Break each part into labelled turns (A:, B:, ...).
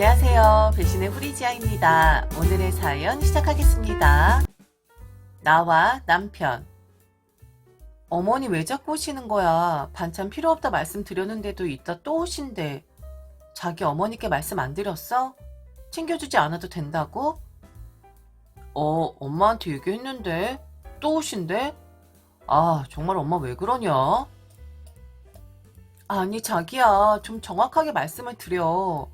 A: 안녕하세요. 배신의 후리지아입니다. 오늘의 사연 시작하겠습니다. 나와 남편. 어머니 왜 자꾸 오시는 거야? 반찬 필요 없다 말씀드렸는데도 이따 또 오신대. 자기 어머니께 말씀 안 드렸어? 챙겨주지 않아도 된다고? 어, 엄마한테 얘기했는데. 또 오신대? 아, 정말 엄마 왜 그러냐? 아니, 자기야. 좀 정확하게 말씀을 드려.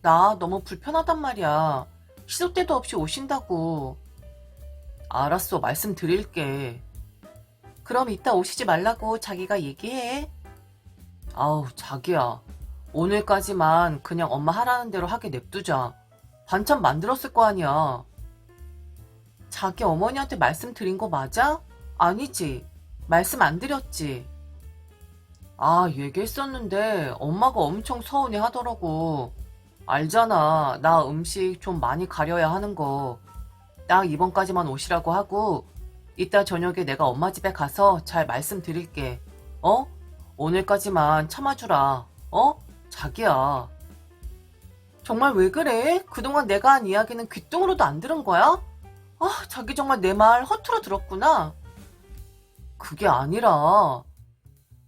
A: 나 너무 불편하단 말이야. 시도 때도 없이 오신다고. 알았어, 말씀드릴게. 그럼 이따 오시지 말라고 자기가 얘기해. 아우, 자기야. 오늘까지만 그냥 엄마 하라는 대로 하게 냅두자. 반찬 만들었을 거 아니야. 자기 어머니한테 말씀드린 거 맞아? 아니지. 말씀 안 드렸지. 아, 얘기했었는데 엄마가 엄청 서운해 하더라고. 알잖아. 나 음식 좀 많이 가려야 하는 거. 딱 이번까지만 오시라고 하고, 이따 저녁에 내가 엄마 집에 가서 잘 말씀드릴게. 어? 오늘까지만 참아주라. 어? 자기야. 정말 왜 그래? 그동안 내가 한 이야기는 귓등으로도 안 들은 거야? 아, 자기 정말 내 말 허투루 들었구나. 그게 아니라,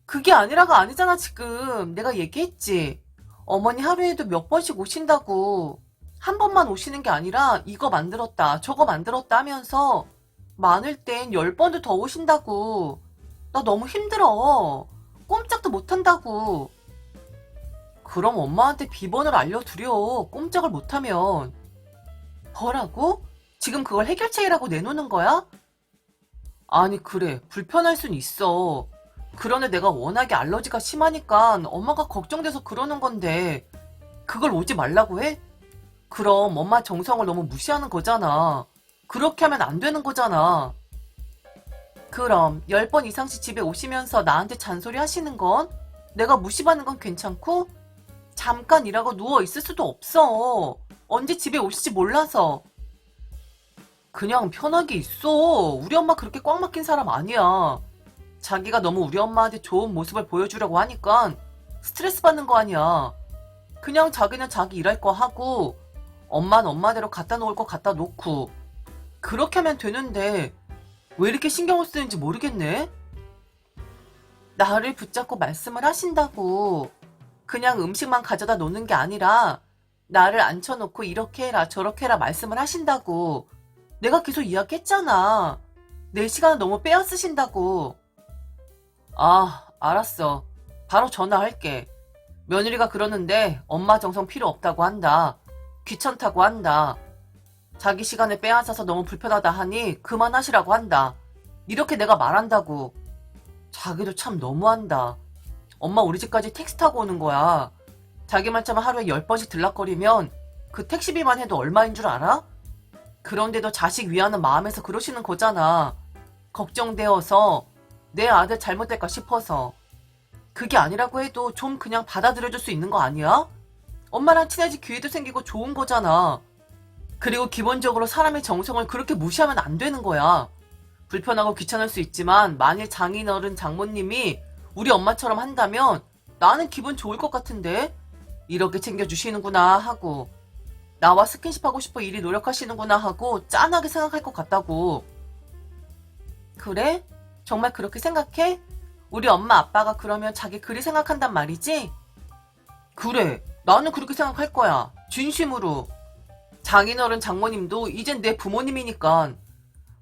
A: 그게 아니라가 아니잖아, 지금. 내가 얘기했지. 어머니 하루에도 몇 번씩 오신다고. 한 번만 오시는 게 아니라 이거 만들었다, 저거 만들었다 하면서 많을 땐 열 번도 더 오신다고. 나 너무 힘들어. 꼼짝도 못 한다고. 그럼 엄마한테 비번을 알려드려. 꼼짝을 못하면. 뭐라고? 지금 그걸 해결책이라고 내놓는 거야? 아니, 그래. 불편할 순 있어. 그런데 내가 워낙에 알러지가 심하니까 엄마가 걱정돼서 그러는 건데, 그걸 오지 말라고 해? 그럼 엄마 정성을 너무 무시하는 거잖아. 그렇게 하면 안 되는 거잖아. 그럼 10번 이상씩 집에 오시면서 나한테 잔소리 하시는 건 내가 무시받는 건 괜찮고 잠깐 일하고 누워 있을 수도 없어. 언제 집에 오실지 몰라서. 그냥 편하게 있어. 우리 엄마 그렇게 꽉 막힌 사람 아니야. 자기가 너무 우리 엄마한테 좋은 모습을 보여주려고 하니까 스트레스 받는 거 아니야. 그냥 자기는 자기 일할 거 하고 엄마는 엄마대로 갖다 놓을 거 갖다 놓고 그렇게 하면 되는데 왜 이렇게 신경을 쓰는지 모르겠네. 나를 붙잡고 말씀을 하신다고. 그냥 음식만 가져다 놓는 게 아니라 나를 앉혀놓고 이렇게 해라 저렇게 해라 말씀을 하신다고. 내가 계속 이야기했잖아. 내 시간을 너무 빼앗으신다고. 아, 알았어. 바로 전화할게. 며느리가 그러는데 엄마 정성 필요 없다고 한다. 귀찮다고 한다. 자기 시간을 빼앗아서 너무 불편하다 하니 그만하시라고 한다. 이렇게 내가 말한다고. 자기도 참 너무한다. 엄마 우리 집까지 택시 타고 오는 거야. 자기만 참 하루에 10번씩 들락거리면 그 택시비만 해도 얼마인 줄 알아? 그런데도 자식 위하는 마음에서 그러시는 거잖아. 걱정되어서 내 아들 잘못될까 싶어서. 그게 아니라고 해도 좀 그냥 받아들여줄 수 있는 거 아니야? 엄마랑 친해질 기회도 생기고 좋은 거잖아. 그리고 기본적으로 사람의 정성을 그렇게 무시하면 안 되는 거야. 불편하고 귀찮을 수 있지만 만일 장인어른 장모님이 우리 엄마처럼 한다면 나는 기분 좋을 것 같은데 이렇게 챙겨주시는구나 하고 나와 스킨십 하고 싶어 일이 노력하시는구나 하고 짠하게 생각할 것 같다고. 그래? 정말 그렇게 생각해? 우리 엄마 아빠가 그러면 자기 그리 생각한단 말이지? 그래. 나는 그렇게 생각할 거야. 진심으로. 장인어른 장모님도 이젠 내 부모님이니까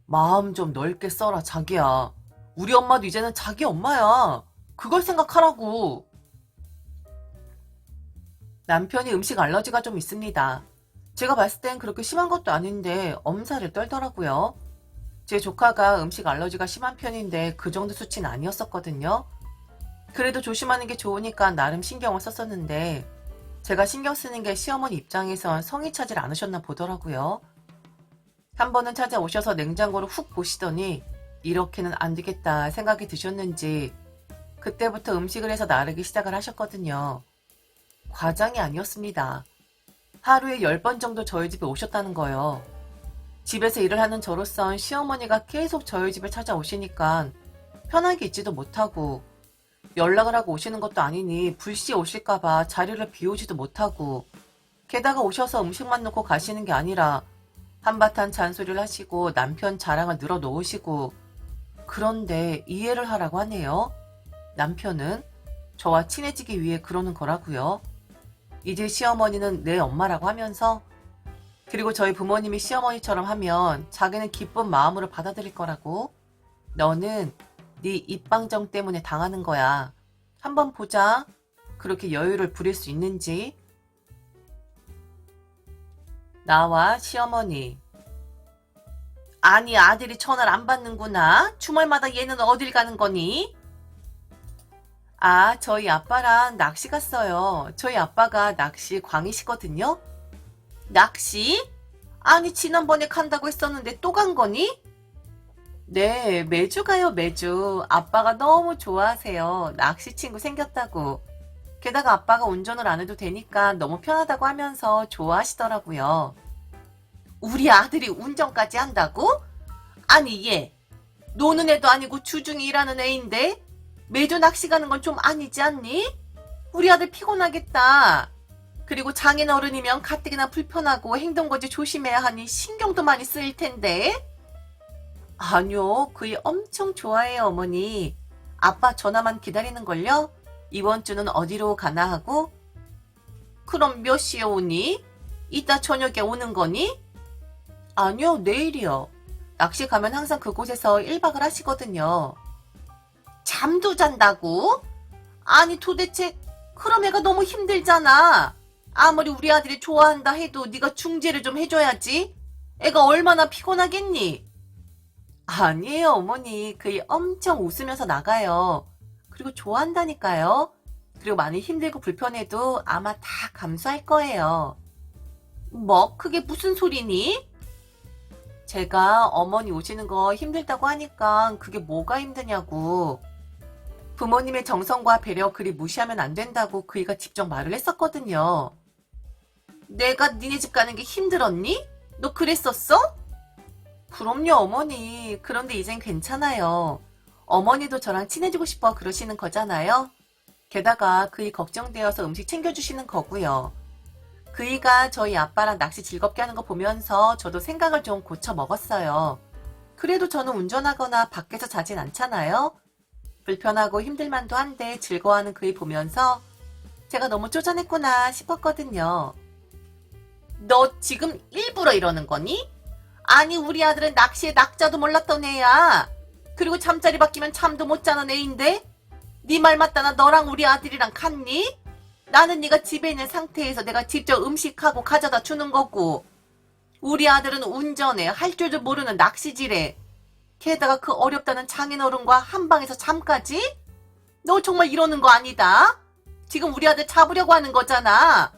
A: 마음 좀 넓게 써라 자기야. 우리 엄마도 이제는 자기 엄마야. 그걸 생각하라고. 남편이 음식 알러지가 좀 있습니다. 제가 봤을 땐 그렇게 심한 것도 아닌데 엄살을 떨더라고요. 제 조카가 음식 알러지가 심한 편인데 그 정도 수치는 아니었었거든요. 그래도 조심하는 게 좋으니까 나름 신경을 썼었는데 제가 신경 쓰는 게 시어머니 입장에선 성의 차질 않으셨나 보더라고요. 한 번은 찾아오셔서 냉장고를 훅 보시더니 이렇게는 안 되겠다 생각이 드셨는지 그때부터 음식을 해서 나르기 시작을 하셨거든요. 과장이 아니었습니다. 하루에 10번 정도 저희 집에 오셨다는 거예요. 집에서 일을 하는 저로선 시어머니가 계속 저희 집에 찾아오시니까 편하게 있지도 못하고 연락을 하고 오시는 것도 아니니 불시에 오실까봐 자리를 비우지도 못하고 게다가 오셔서 음식만 놓고 가시는 게 아니라 한바탕 잔소리를 하시고 남편 자랑을 늘어 놓으시고 그런데 이해를 하라고 하네요. 남편은 저와 친해지기 위해 그러는 거라고요. 이제 시어머니는 내 엄마라고 하면서 그리고 저희 부모님이 시어머니처럼 하면 자기는 기쁜 마음으로 받아들일 거라고. 너는 네 입방정 때문에 당하는 거야. 한번 보자. 그렇게 여유를 부릴 수 있는지. 나와 시어머니. 아니 아들이 전화를 안 받는구나. 주말마다 얘는 어딜 가는 거니? 아, 저희 아빠랑 낚시 갔어요. 저희 아빠가 낚시 광이시거든요. 낚시? 아니, 지난번에 간다고 했었는데 또 간 거니? 네, 매주 가요, 매주. 아빠가 너무 좋아하세요. 낚시 친구 생겼다고. 게다가 아빠가 운전을 안 해도 되니까 너무 편하다고 하면서 좋아하시더라고요. 우리 아들이 운전까지 한다고? 아니, 얘. 노는 애도 아니고 주중에 일하는 애인데? 매주 낚시 가는 건 좀 아니지 않니? 우리 아들 피곤하겠다. 그리고 장인 어른이면 가뜩이나 불편하고 행동거지 조심해야 하니 신경도 많이 쓰일 텐데. 아니요, 그이 엄청 좋아해요, 어머니. 아빠 전화만 기다리는걸요? 이번 주는 어디로 가나 하고? 그럼 몇 시에 오니? 이따 저녁에 오는 거니? 아니요, 내일이요. 낚시 가면 항상 그곳에서 1박을 하시거든요. 잠도 잔다고? 아니 도대체 그럼 애가 너무 힘들잖아. 아무리 우리 아들이 좋아한다 해도 네가 중재를 좀 해줘야지. 애가 얼마나 피곤하겠니? 아니에요 어머니. 그이 엄청 웃으면서 나가요. 그리고 좋아한다니까요. 그리고 많이 힘들고 불편해도 아마 다 감수할 거예요. 뭐 그게 무슨 소리니? 제가 어머니 오시는 거 힘들다고 하니까 그게 뭐가 힘드냐고. 부모님의 정성과 배려 그리 무시하면 안 된다고 그이가 직접 말을 했었거든요. 내가 니네 집 가는 게 힘들었니? 너 그랬었어? 그럼요, 어머니. 그런데 이젠 괜찮아요. 어머니도 저랑 친해지고 싶어 그러시는 거잖아요. 게다가 그이 걱정되어서 음식 챙겨주시는 거고요. 그이가 저희 아빠랑 낚시 즐겁게 하는 거 보면서 저도 생각을 좀 고쳐 먹었어요. 그래도 저는 운전하거나 밖에서 자진 않잖아요. 불편하고 힘들만도 한데 즐거워하는 그이 보면서 제가 너무 쪼잔했구나 싶었거든요. 너 지금 일부러 이러는 거니? 아니 우리 아들은 낚시에 낙자도 몰랐던 애야. 그리고 잠자리 바뀌면 잠도 못 자는 애인데 네 말 맞다나 너랑 우리 아들이랑 같니? 나는 네가 집에 있는 상태에서 내가 직접 음식하고 가져다 주는 거고 우리 아들은 운전해 할 줄도 모르는 낚시질에 게다가 그 어렵다는 장인어른과 한 방에서 잠까지? 너 정말 이러는 거 아니다? 지금 우리 아들 잡으려고 하는 거잖아.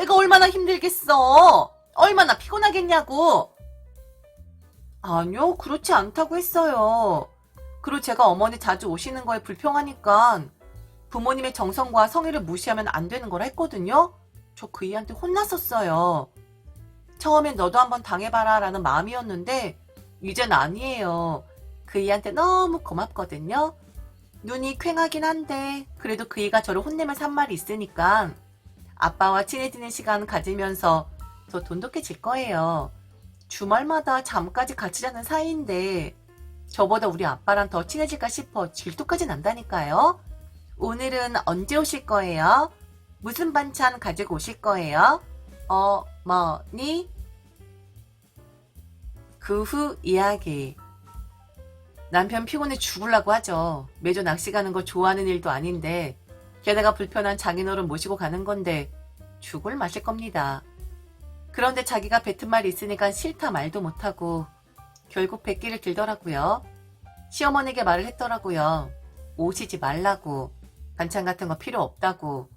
A: 애가 얼마나 힘들겠어. 얼마나 피곤하겠냐고. 아니요, 그렇지 않다고 했어요. 그리고 제가 어머니 자주 오시는 거에 불평하니까 부모님의 정성과 성의를 무시하면 안 되는 걸 했거든요. 저 그이한테 혼났었어요. 처음엔 너도 한번 당해봐라 라는 마음이었는데 이젠 아니에요. 그이한테 너무 고맙거든요. 눈이 퀭하긴 한데 그래도 그이가 저를 혼내면서 한 말이 있으니까 아빠와 친해지는 시간 가지면서 더 돈독해질 거예요. 주말마다 잠까지 같이 자는 사이인데 저보다 우리 아빠랑 더 친해질까 싶어 질투까지 난다니까요. 오늘은 언제 오실 거예요? 무슨 반찬 가지고 오실 거예요? 어머니? 그 후 이야기. 남편 피곤해 죽으려고 하죠. 매주 낚시 가는 거 좋아하는 일도 아닌데, 게다가 불편한 장인어른 모시고 가는 건데, 죽을 마실 겁니다. 그런데 자기가 뱉은 말이 있으니까 싫다 말도 못하고, 결국 뱉기를 들더라고요. 시어머니에게 말을 했더라고요. 오시지 말라고, 반찬 같은 거 필요 없다고,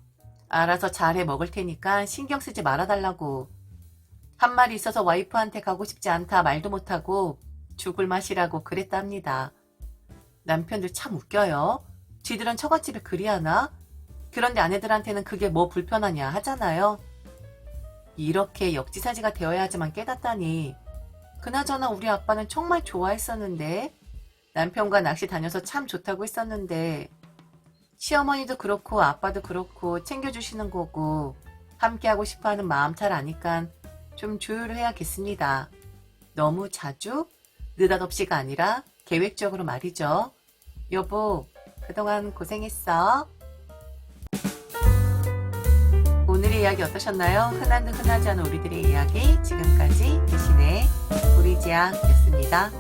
A: 알아서 잘해 먹을 테니까 신경 쓰지 말아달라고, 한 말이 있어서 와이프한테 가고 싶지 않다 말도 못하고 죽을 맛이라고 그랬답니다. 남편들 참 웃겨요. 쥐들은 처갓집에 그리 하나? 그런데 아내들한테는 그게 뭐 불편하냐 하잖아요. 이렇게 역지사지가 되어야지만 깨닫다니. 그나저나 우리 아빠는 정말 좋아했었는데 남편과 낚시 다녀서 참 좋다고 했었는데 시어머니도 그렇고 아빠도 그렇고 챙겨주시는 거고 함께하고 싶어하는 마음 잘 아니까 좀 조율해야겠습니다. 너무 자주 느닷없이가 아니라 계획적으로 말이죠. 여보, 그동안 고생했어. 이야기 어떠셨나요? 흔한 듯 흔하지 않은 우리들의 이야기 지금까지 대신에 우리 지아였습니다.